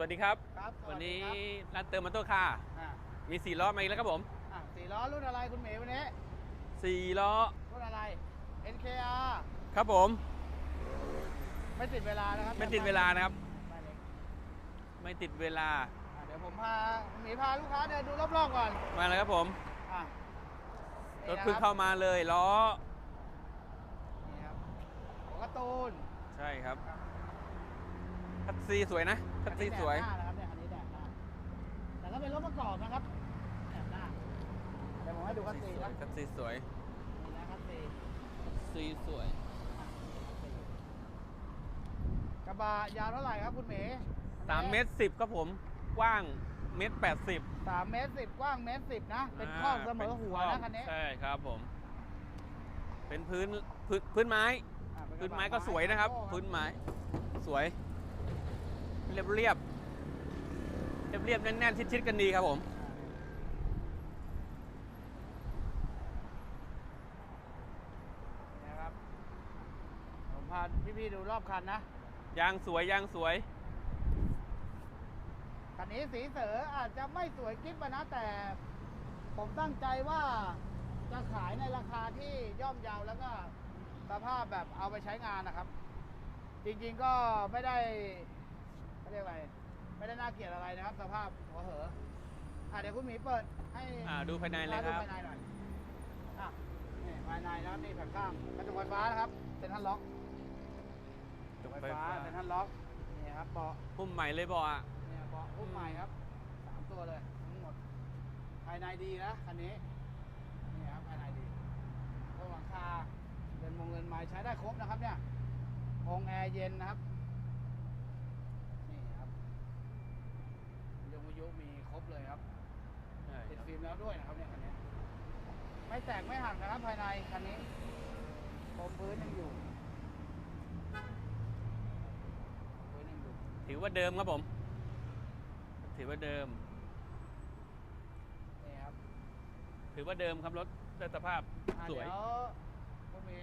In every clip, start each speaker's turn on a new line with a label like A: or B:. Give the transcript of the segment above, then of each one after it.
A: วัสดีครับ
B: ครับส
A: วัน
B: สดี
A: นี้
B: ครับ
A: ร้านเติมมอเตอร์คาร์
B: อะ
A: มีสี่ล้อมาอีกแล้วครับผม
B: อะสี่ล้อรุ่นอะไรคุณเหมย์วันนี้
A: สี่ล้อ
B: รุ่นอะไร NKR
A: ครับผม
B: ไม่ติดเวลานะครับ
A: ไม่ติดเวลานะครับ
B: ไม่เล็ก
A: ไม่ติดเวลา
B: อะเดี๋ยวผมพาคุณเหมย์พาลูกค้าเดินดูรอบๆก่อน
A: มาเลยครับผม
B: อะ
A: ร
B: นี่
A: ถ
B: นะ
A: เพิ่ง
B: ครั
A: เข้า
B: บ
A: มาเลยล้อ
B: นี่ครับของการ์ตูน
A: ใช่ครับ คัตซีสวยนะคัตซีสวย
B: อันนี้แดดหน้านะครับเนี่ยอันนี้แดดหน้าแต่ก็เป็นรถประกอบนะครับแดดหน้าเดี๋ยวผมให้ดูคัสซีนะ
A: คัตซีสวย
B: นี่นะคัสซี
A: ซีสวย
B: กระบะยาวเท่าไหร่ครับคุณเหมย์
A: สามเมตรสิบครับผมกว้างเมตรแปดสิบ
B: สามเมตรสิบกว้างเมตรสิบนะ เป็นข้อเสมอหัวนะคันนี้
A: ใช่ครับผม เป็นพื้นพื้นพื้นไม้
B: อะเป็
A: พื้น
B: กระบะ
A: ไม้ก็สวยนะครับ
B: โอ้
A: พื้นไม้ สวย เรียบเรียบเรียบเรียบๆแน่นๆชิดๆกันดีครับผม
B: นี่นะครับผมพาพี่ๆดูรอบคันนะ
A: ยางสวยยางสวย
B: คันนี้สีเสืออาจจะไม่สวยกิ๊บอะนะแต่ ผมตั้งใจว่าจะขายในราคาที่ย่อมเยาวแล้วก็สภาพแบบเอาไปใช้งานนะครับ จริงๆก็ไม่ได้ เขาเรียกอะไร ไม่ได้น่าเกลียดอะไรนะครับ สภาพหัวเหอะอะเดี๋ยวคุณหมีเปิดให้
A: อ่าดูภายในเลย
B: ดู
A: ครับ
B: ภายในหน่อยอะนี่ภายในนะครับนี่แผ่นข้างกระจกไฟฟ้านะครับเซ็นทรัลล็อก
A: จก
B: ไฟ
A: ไฟ
B: ฟ้า
A: ฟ้า
B: เซ็นทรัลล็อกนี่ครับเบาะ
A: พุ่มใหม่เลยบอกอะ
B: เนี่ยเบาะอุ้มใหม่ครับสามตัวเลยทั้งหมดภายในดีนะคันนี้นี่ครับภายในดีพวกหลังคาเงินมงเงินไม้ใช้ได้ครบนะครับเนี่ยองแอร์เย็นนะครับนี่ครับยงวิทยุมี ครบเลยครับ
A: ใช่
B: ติด
A: ครับ
B: ฟิล์มแล้วด้วยนะครับเนี่ยคันนี้ไม่แตกไม่หักนะครับภายในคันนี้โคมพื้นยังอยู่พื้นยังอยู่
A: ถือว่าเดิมครับผม ถือว่าเดิม
B: นี่ครับ
A: ถือว่าเดิมครับรถได้สภาพ
B: อะ
A: สวย
B: เดี๋ยวคุณหมี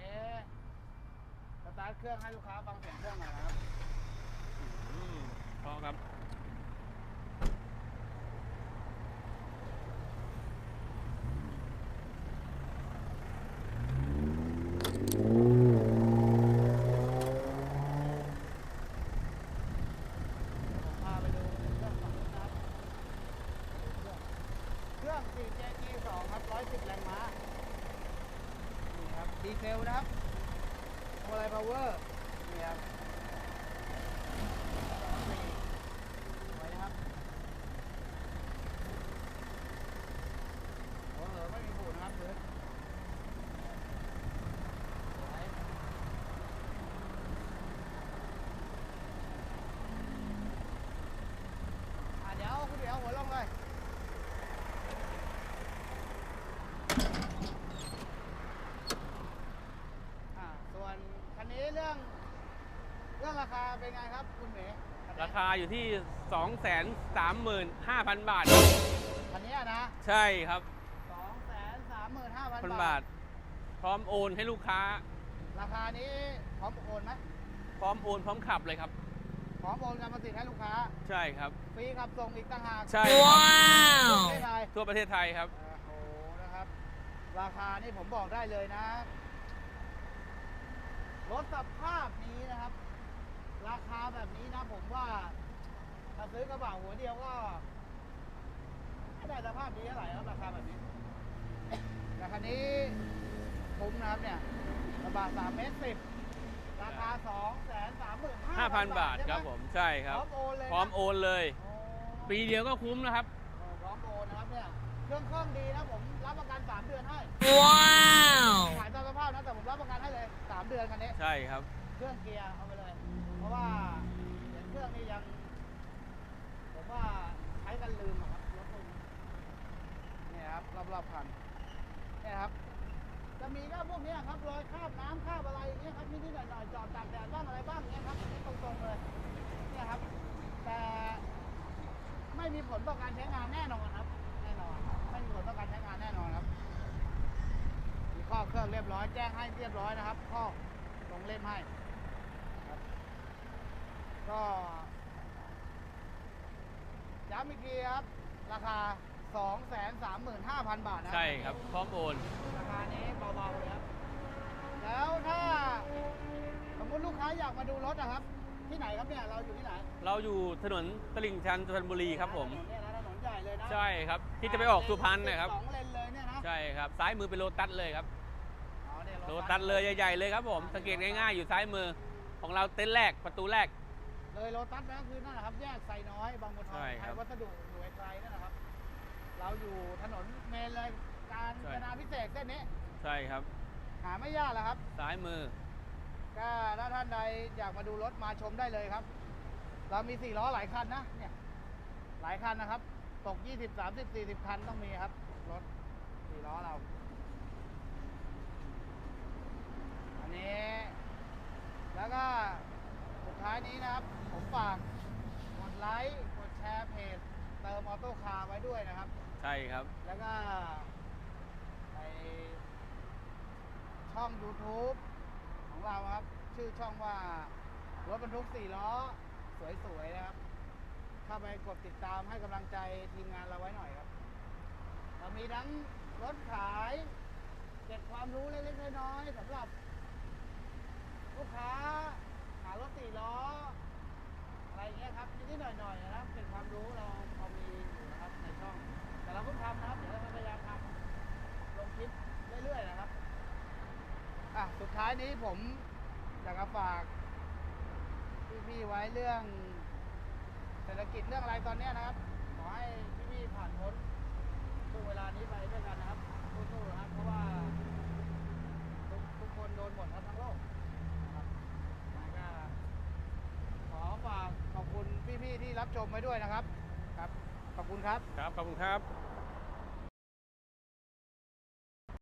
B: สตาร์ทเครื่องให้ลูกค้าฟังเสียงเครื่องหน่อยนะครับ
A: อืมเพราะครับ
B: ผมพาไปดูเครื่องฝั่งนู้นนะครับเครื่อง 4JG 2ครับ 110 แรงม้า นี่ครับ ดีเซลนะครับโมไลพาวเวอร์นี่ครับสวยนะครับหัวเหอะไม่มีบูดนะครับพื้นสวย อะเดี๋ยวคุณเดี๋ยวหัวลงเลย อ่าส่วนคันนี้เรื่อง เรื่องรา คาเป็นไงครับคุณเหมย์
A: ราคาอยู่ที่ 235,000 บาท
B: คันนี้นะ
A: ใช่ครับ
B: สองแสนสามหมื่นห้าพัน
A: พัน
B: บา
A: บา
B: ท
A: ทพร้อมโอนให้ลูกค้า
B: ราคานี้พร้อมโอนไหม
A: พร้อมโอนพร้อมขับเลยครับ
B: พร้อมโอนกรรมสิทธิ์ให้ลูกค้า
A: ใช่ครับ
B: ฟรีขับส่งอีกต่างหาก
A: ใช่ครับ
B: ไม่ไร
A: ทั่วประเทศไทยครับ
B: โอ้โหนะครับ ราคานี่ผมบอกได้เลยนะ รถสภาพนี้นะครับ ราคาแบบนี้นะผมว่า ถ้าซื้อกระบะหัวเดียวก็ไม่ได้สภาพดีเท่าไหร่ครับราคาแบบนี้ แต่คันนี้คุ้มนะครับเนี่ยกระบะสามเมตรสิบราคาสองแสนสามหมื่นห้า
A: 5,000บาทครับผมใช่ค
B: พ
A: รับ
B: ร้อมโอนเลยนะ
A: พร้อมโอนเลย
B: โอ้
A: ปีเดียวก็คุ้มนะครับ
B: เออพร้อมโอนนะครับเนี่ยเครื่องเครื่องดีนะผมรับประกันสามเดือนให้ขายตามสภาพนะแต่ผมรับประกันให้เลยสามเดือนคันนี้
A: ใช่ครับ
B: เครื่องเกียร์เอาไปเลย เพราะว่าเห็นเครื่องนี่ยัง ผมว่าใช้กันลืมอะครับรถนี้นี่ครับรอบๆคันนี่ครับ จะมีก็พวกเนี้ยครับรอยคราบน้ำคราบอะไรอย่างเงี้ยครับนิดๆหน่อยๆจอดตากแดดบ้างอะไรบ้างเงี้ยครับอันนี้ตรงๆเลยเนี่ยครับ แต่ไม่มีผลต่อการใช้งานแน่นอนครับ แน่นอนไม่มีผลต่อการใช้งานแน่นอนครับมีข้อเครื่องเรียบร้อยแจ้งให้เรียบร้อยนะครับ ข้อ งเล่มให้ครับก็ย้ำอีกทีครับ ราคา 235,000 บาทนะ
A: ใช่ครับ พร้อมโอน
B: ราคานี้เบาๆเลยครับ แล้วถ้า สมมติลูกค้าอยากมาดูรถนะครับ ที่ไหนครับเนี่ย เราอยู่ที่ไหน
A: เราอยู่ถนนตลิ่งชันสุพรรณบุรีครับผม
B: ถนนเนี่ยนะถนนใหญ่เลยนะ
A: ใช่ครับ ที่จะไปออกสุพรรณนะครับ
B: สองเลนเลยเนี่ยนะ
A: ใช่ครับ ซ้ายมือเป็นโลตัสเลยครับ
B: อ๋อเนี่ย
A: โลตัสเลยใหญ่ๆเลยครับผมสังเกตง่ายๆอยู่ซ้ายมือของเราเต็นท์แรกประตูแรก
B: เลยโลตัสนะคือนั่นนะครับแยกไซน้อยบางบัวทอง
A: ใช่
B: ไท
A: ครั
B: ย
A: บ
B: วัสดุอยู่ไกลๆนั่นนะครับ เราอยู่ถนนเมนเลยการ
A: ใช่
B: จนาพิเศษกเส้นนี้
A: ใช่ครับ
B: หาไม่ยากแล้วครับ
A: ซ้ายมือ
B: ก็ถ้าท่านใดอยากมาดูรถมาชมได้เลยครับ เรามีสี่ล้อหลายคันนะเนี่ยหลายคันนะครับ ตก 20 30 40 คันต้องมีครับ รถสี่ล้อเรา อั นนี้ แล้วก็สุดท้ายนี้นะครับ ผมฝากกดไลค์กดแชร์เพจเติมออโต้คาร์ไว้ด้วยนะครับ
A: ใช่ครับ
B: แล้วก็ในช่อง YouTube ของเราครับ ชื่อช่องว่ารถบรรทุกสี่ล้อ สวยๆนะครับ เข้าไปกดติดตามให้กำลังใจทีมงานเราไว้หน่อยครับเรามีทั้งรถขาย เก็บความรู้เล็กๆน้อยๆสำหรับ ลูกค้าหารถสี่ล้อ อะไรเงี้ยครับนิดๆหน่อยๆนะครับ เป็นความรู้เราพอมีอยู่นะครับในช่อง แต่เราเพิ่งทำนะครับเดี๋ยวเราพยายามทำลงคลิปเรื่อยๆนะครับอะสุดท้ายนี้ผมอยากจะฝากพี่ๆไว้เรื่องเศรษฐกิจเรื่องอะไรตอนนี้นะครับ ขอให้พี่ๆผ่านพ้นช่วงเวลานี้ไปด้วยกันนะครับสู้ๆนะครับเพราะว่าทุกทุกคนโดนหมดครับทั้งโลกนะครับแล้วก็ขอฝากขอบคุณพี่ๆที่ รับชมไว้ด้วยนะครับ ครับ ขอบคุณครับ
A: ครับ ขอบคุณครับ